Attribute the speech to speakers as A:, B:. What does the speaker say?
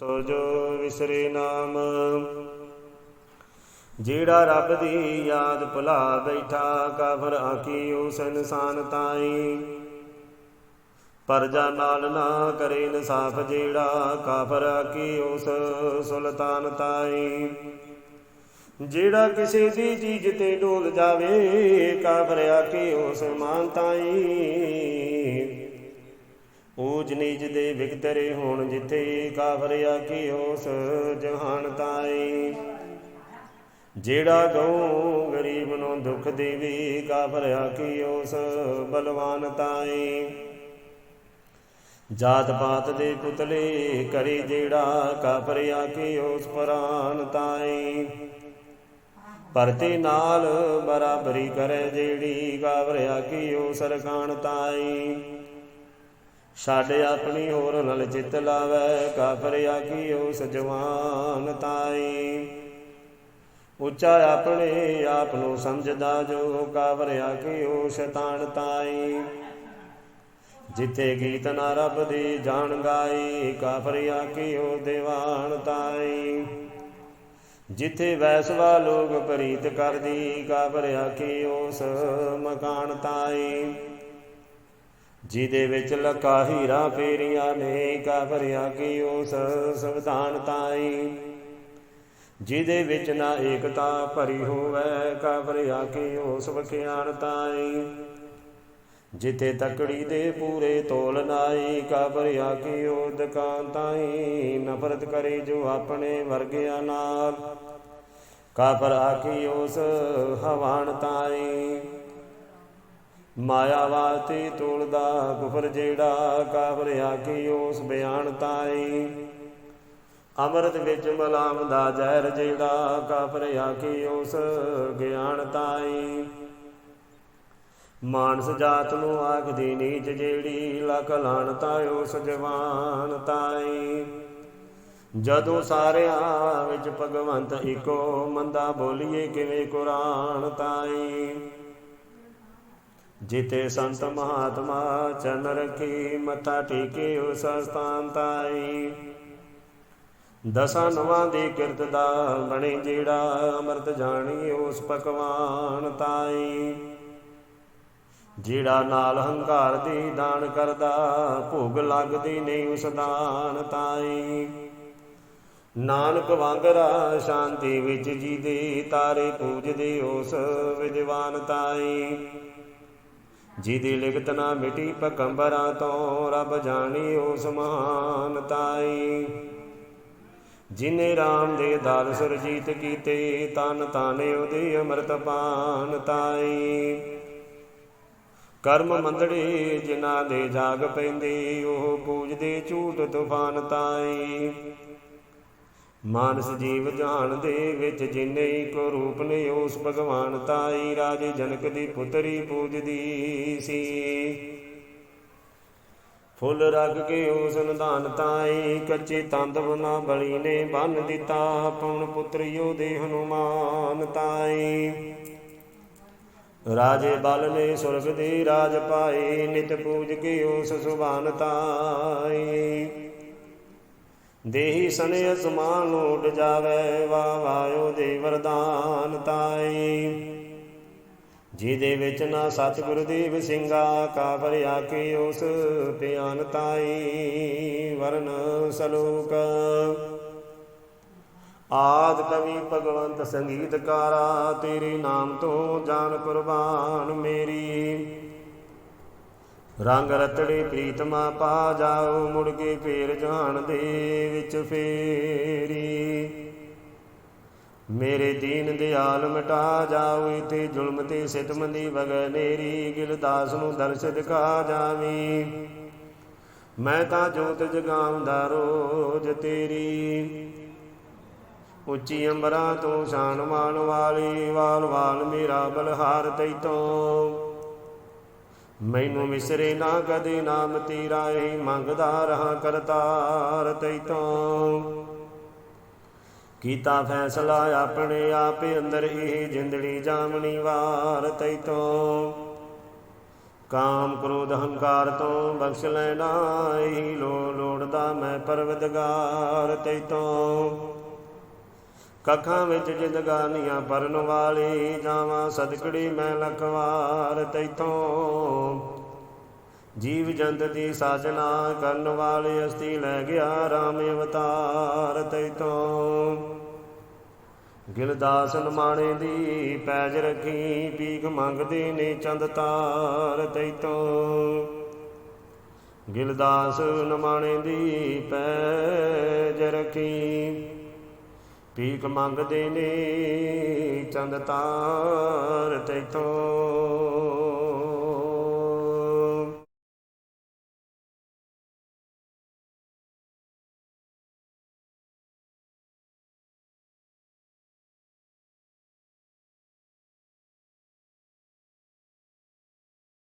A: ਸੋ ਜੋ ਵਿਸਰੇ ਨਾਮ। ਜਿਹੜਾ ਰੱਬ ਦੀ ਯਾਦ ਭੁਲਾ ਬੈਠਾ, ਕਾਫਰ ਆਖੀ ਉਸ ਇਨਸਾਨ ਤਾਈ। ਪਰਜਾ ਨਾਲ ਨਾ ਕਰੇ ਇਨਸਾਫ ਜਿਹੜਾ, ਕਾਫਰ ਆਖੀ ਉਸ ਸੁਲਤਾਨ ਤਾਈ। ਜਿਹੜਾ ਕਿਸੇ ਦੀ ਚੀਜ਼ ਤੇ ਡੋਲ ਜਾਵੇ, ਕਾਫਰ ਆਖੀ ਉਸ ਮਾਨ ਤਾਈ। ਊਜ ਨੀਚ ਦੇ ਵਿਗਤਰੇ ਹੋਣ ਜਿੱਥੇ ਕਾਫਰ ਆਖੀ ਉਸ ਜਹਾਨ ਤਾਈ ਜਿਹੜਾ ਗਉ ਗਰੀਬ ਨੂੰ ਦੁੱਖ ਦੇਵੇ ਕਾਫਰ ਆਖੀ ਉਸ ਬਲਵਾਨ ਤਾਈ ਜਾਤ ਪਾਤ ਦੇ ਪੁਤਲੇ ਕਰੇ ਜਿਹੜਾ ਕਾਫਰ ਆਖੀ ਉਸ ਪ੍ਰਾਨ ਤਾਈ ਪਰਤੇ ਨਾਲ ਬਰਾਬਰੀ ਕਰੇ ਜਿਹੜੀ ਕਾਫਰ ਆਖੀ ਉਸ ਰਕਾਨ ਤਾਈ ਛੱਡ ਆਪਣੀ ਹੋਰ ਨਲ ਚਿਤ ਲਾਵੇ, ਕਾਫਰ ਆਖੀ ਉਸ ਜਵਾਨ ਤਾਈ। ਉੱਚਾ ਆਪਣੇ ਆਪ ਨੂੰ ਸਮਝਦਾ ਜੋ ਕਾਫਰ ਆਖੀ ਉਸ ਸ਼ੈਤਾਨ ਤਾਈ। ਜਿੱਥੇ ਗੀਤ ਨਾ ਰੱਬ ਦੀ ਜਾਣ ਗਾਈ, ਕਾਫਰ ਆਖੀ ਉਹ ਦੀਵਾਨ ਤਾਈ। ਜਿੱਥੇ ਵੈਸਵਾ ਲੋਕ ਪ੍ਰੀਤ ਕਰਦੀ ਕਾਫਰ ਆਖੀ ਉਸ ਮਕਾਨ ਤਾਈ। ਜਿਹਦੇ ਵਿੱਚ ਲਕਾ ਹੀਰਾ ਫੇਰੀਆਂ ਨੇ ਕਾਫਰਿਆ ਕੀ ਉਸ ਸੰਵਿਧਾਨ ਤਾਈ। ਜਿਹਦੇ ਵਿੱਚ ਨਾ ਏਕਤਾ ਭਰੀ ਹੋਵੇ ਕਾਫਰਿਆ ਕੀ ਉਸ ਵਖਿਆਨ ਤਾਈ। ਜਿੱਥੇ ਤਕੜੀ ਦੇ ਪੂਰੇ ਤੋਲ ਨਾਈ ਕਾਫਰਿਆ ਕੀ ਉਹ ਦੁਕਾਨ ਤਾਈ, ਨਫ਼ਰਤ ਕਰੇ ਜੋ ਆਪਣੇ ਵਰਗਿਆਂ ਨਾਲ। ਕਾਫਰ ਆਖੀ ਉਸ ਹਵਾਨ ਤਾਈ। ਮਾਇਆ ਵਾਸਤੇ ਤੋਲਦਾ ਕੁਫਰ ਜਿਹੜਾ ਕਾਫਰ ਆਖੀ ਉਸ ਬਿਆਨ ਤਾਈ ਅੰਮ੍ਰਿਤ ਵਿੱਚ ਮਲਾਮ ਦਾ ਜ਼ਹਿਰ ਜਿਹੜਾ ਕਾਫਰ ਆਖੀ ਉਸ ਗਿਆਨ ਤਾਈ ਮਾਨਸ ਜਾਤ ਨੂੰ ਆਖਦੀ ਨੀਚ ਜਿਹੜੀ ਲਖ ਲਾਣਤਾ ਉਸ ਜਵਾਨ ਤਾਈ ਜਦੋਂ ਸਾਰਿਆਂ ਵਿੱਚ ਭਗਵੰਤ ਇੱਕੋ ਮੰਦਾ ਬੋਲੀਏ, ਕਿਵੇਂ ਕੁਰਾਨ ਤਾਈ ਜਿਤੇ ਸੰਤ ਮਹਾਤਮਾ ਚਨ ਰਖੀ ਮੱਥਾ ਟੇਕੇ ਉਸ ਸਥਾਨ ਤਾਈ। ਦਸਾਂ ਨਵਾਂ ਦੀ ਕਿਰਤ ਦਾ ਬਣੇ ਜਿਹੜਾ ਅੰਮ੍ਰਿਤ ਜਾਣੀ ਉਸ ਪਕਵਾਨ ਤਾਈ। ਜਿਹੜਾ ਨਾਲ ਹੰਕਾਰ ਦੀ ਦਾਨ ਕਰਦਾ, ਭੋਗ ਲੱਗਦੀ ਨਹੀਂ ਉਸ ਦਾਨ ਤਾਈ। ਨਾਨਕ ਵਾਂਗਰਾ ਸ਼ਾਂਤੀ ਵਿੱਚ ਜੀਦੇ, ਤਾਰੇ ਪੂਜਦੇ ਉਸ ਵਿਦਵਾਨ ਤਾਈ। ਜਿਹਦੀ ਲਿਖਤ ਨਾ ਮਿਟੀ ਪਕੰਬਰਾਂ ਤੋਂ, ਰੱਬ ਜਾਣੀ ਉਸ ਮਹਾਨ ਤਾਈ। ਜਿਨੇ RAM ਦੇ ਦਾਲ ਸੁਰਜੀਤ ਕੀਤੇ, ਤਨ ਤਾਨੇ ਉਹਦੇ ਅੰਮ੍ਰਿਤ ਪਾਨ ਤਾਈ। ਕਰਮ ਮੰਦੜੇ ਜਿਨ੍ਹਾਂ ਦੇ ਜਾਗ ਪੈਂਦੇ, ਉਹ ਪੂਜਦੇ ਝੂਠ ਤੂਫਾਨ ਤਾਈ। ਮਾਨਸ ਜੀਵ ਜਾਣ ਦੇ ਵਿੱਚ ਜਿਨੇ ਕੋ ਰੂਪ ਨੇ, ਉਸ ਭਗਵਾਨ ਤਾਈ ਰਾਜੇ ਜਨਕ ਦੀ ਪੁੱਤਰੀ ਪੂਜਦੀ ਸੀ। ਫੁੱਲ ਰਗ ਕੇ ਉਸ ਨਿਧਾਨ ਤਾਈ, ਕੱਚੇ ਤੰਦ ਬਨਾ ਬਲੀ ਨੇ ਬੰਨ ਦਿੱਤਾ। ਪਉਣ ਪੁੱਤਰਿਓ ਦੇ ਹਨੂਮਾਨ ਤਾਈ। ਰਾਜੇ ਬਲ ਨੇ ਸੁਰਗ ਦੀ ਰਾਜ ਪਾਈ, ਨਿਤ ਪੂਜ ਕੇ ਉਸ ਸੁਭਾਨ ਤਾਈ। ਦੇਹੀ ਸਨੇ ਅਸਮਾਨ ਉੱਡ ਜਾਵੇ ਵਾ ਵਾਇਓ ਦੇ ਵਰਦਾਨ ਤਾਈ। ਜਿਹਦੇ ਵਿੱਚ ਨਾ ਸਤਿਗੁਰ ਦੇਵ ਸਿੰਘਾ ਕਾਫਰ ਆਕੇ ਉਸ ਪਿਆਨ ਤਾਈ ਵਰਨ ਸਲੋਕ। ਆਦ ਕਵੀ ਭਗਵੰਤ ਸੰਗੀਤਕਾਰਾ, ਤੇਰੇ ਨਾਮ ਤੋਂ ਜਾਨ ਕੁਰਬਾਨ ਮੇਰੀ। ਰੰਗ ਰਤੜੇ ਪ੍ਰੀਤਮਾ ਪਾ ਜਾਓ ਮੁੜ ਕੇ ਫੇਰ ਜਾਣ ਦੇ ਵਿੱਚ ਫੇਰੀ। ਮੇਰੇ ਦੀਨ ਦਿਆਲ ਮਿਟਾ ਜਾਓ ਇਤੇ ਜ਼ੁਲਮ ਤੇ ਸਿਤਮ ਦੀ ਵਗਨੇਰੀ ਗਿਲਦਾਸ ਨੂੰ ਦਰਸ਼ ਕਾ ਜਾਵੀ। ਮੈਂ ਤਾਂ ਜੋਤ ਜਗਾਉਂਦਾ ਰੋਜ ਤੇਰੀ। ਉੱਚੀ ਅੰਬਰਾਂ ਤੋਂ ਸ਼ਾਨ ਮਾਣ ਵਾਲੀ ਵਾਲ ਵਾਲ ਮੇਰਾ ਬਲਹਾਰ ਤੈਤੋਂ ਮੈਨੂੰ ਵਿਸਰੇ ਨਾ ਕਦੇ ਨਾਮ ਤੇਰਾ ਹੀ ਮੰਗਦਾ ਰਹਾ ਕਰਤਾਰ ਤੈਤੋਂ। ਕੀਤਾ ਫੈਸਲਾ ਆਪਣੇ ਆਪ ਅੰਦਰ ਇਹ ਜਿੰਦੜੀ ਜਾਮਣੀ ਵਾਰ ਤੈਤੋਂ। ਕਾਮ ਕ੍ਰੋਧ ਹੰਕਾਰ ਤੋਂ ਬਖਸ਼ ਲੈਣਾ, ਇਹੀ ਲੋ ਲੋੜਦਾ ਮੈਂ ਪਰਵਦਗਾਰ ਤੈਤੋਂ। ਕੱਖਾਂ ਵਿੱਚ ਜਿੰਦਗਾਨੀਆਂ ਪਰਨ ਵਾਲੀ ਜਾਵਾਂ ਸਦਕੜੀ ਮੈਂ ਲਖਵਾਰ ਤੈਤੋਂ ਜੀਵ ਜੰਤ ਦੀ ਸਾਜਨਾ ਕਰਨ ਵਾਲੇ ਅਸਤੀ ਲੈ ਗਿਆ ਰਾਮ ਅਵਤਾਰ ਤੈਤੋਂ ਗਿਲਦਾਸ ਨਮਾਣੇ ਦੀ ਪੈਜ ਰੱਖੀ ਪੀਖ ਮੰਗਦੇ ਨੇ ਚੰਦ ਤਾਰ ਤੈਤੋਂ ਗਿਲਦਾਸ ਨਮਾਣੇ ਦੀ ਪੈਜ ਰੱਖੀ। ਭੀਖ ਮੰਗਦੇ ਨੇ ਚੰਦ ਤਾਰ ਤੈਤੋਂ